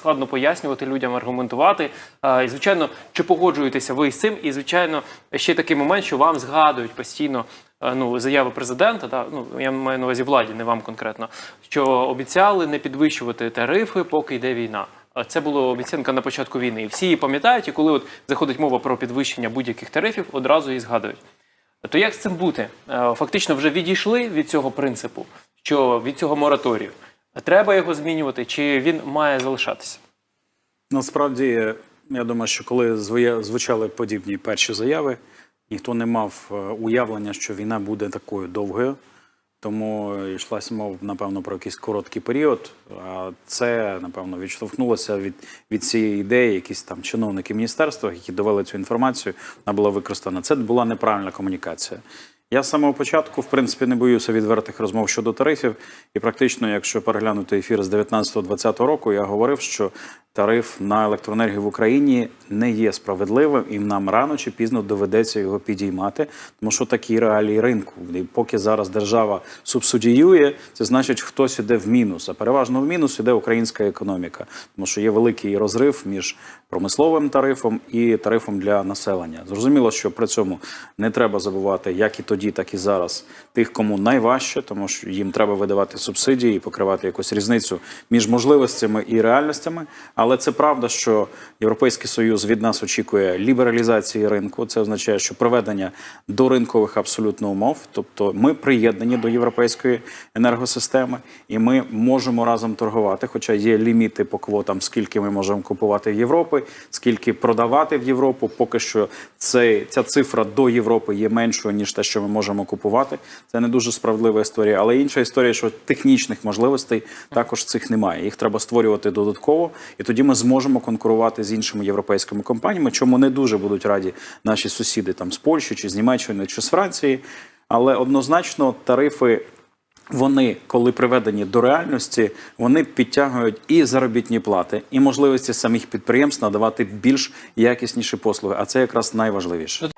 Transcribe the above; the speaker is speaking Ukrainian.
складно пояснювати людям, аргументувати. І звичайно, чи погоджуєтеся ви з цим? І звичайно, ще такий момент, що вам згадують постійно. е, Ну, заяви президента, да, ну я маю на увазі владі, не вам конкретно, що обіцяли не підвищувати тарифи, поки йде війна. Це була обіцянка на початку війни. І всі її пам'ятають, і коли от заходить мова про підвищення будь-яких тарифів, одразу її згадують. То як з цим бути? Е, Фактично вже відійшли від цього принципу, що від цього мораторію. Треба його змінювати, чи він має залишатися? Насправді, я думаю, що коли звучали подібні перші заяви, ніхто не мав е, уявлення, що війна буде такою довгою. Тому йшлася мова, напевно, про якийсь короткий період. А це, напевно, відштовхнулося від, від цієї ідеї, якісь там чиновники міністерства, які довели цю інформацію, вона була використана. Це була неправильна комунікація. Я з самого початку, в принципі, не боюся відвертих розмов щодо тарифів. І практично, якщо переглянути ефір з 19-20 року, я говорив, що тариф на електроенергію в Україні не є справедливим, і нам рано чи пізно доведеться його підіймати, тому що такі реалії ринку. І поки зараз держава субсидіює, це значить, хтось іде в мінус. А переважно в мінус іде українська економіка, тому що є великий розрив між промисловим тарифом і тарифом для населення. Зрозуміло, що при цьому не треба забувати, як і тоді, так і зараз, тих, кому найважче, тому що їм треба видавати субсидії і покривати якусь різницю між можливостями і реальностями. Але це правда, що Європейський Союз від нас очікує лібералізації ринку. Це означає, що проведення до ринкових абсолютно умов, тобто ми приєднані до європейської енергосистеми, і ми можемо разом торгувати. Хоча є ліміти по квотам, скільки ми можемо купувати в Європи, скільки продавати в Європу. Поки що цей, ця цифра до Європи є меншою ніж те, що ми можемо купувати. Це не дуже справедлива історія. Але інша історія, що технічних можливостей також цих немає. Їх треба створювати додатково, і тоді ми зможемо конкурувати з іншими європейськими компаніями, чому не дуже будуть раді наші сусіди там з Польщі чи з Німеччини чи з Франції. Але однозначно тарифи. Вони, коли приведені до реальності, вони підтягують і заробітні плати, і можливості самих підприємств надавати більш якісніші послуги. А це якраз найважливіше.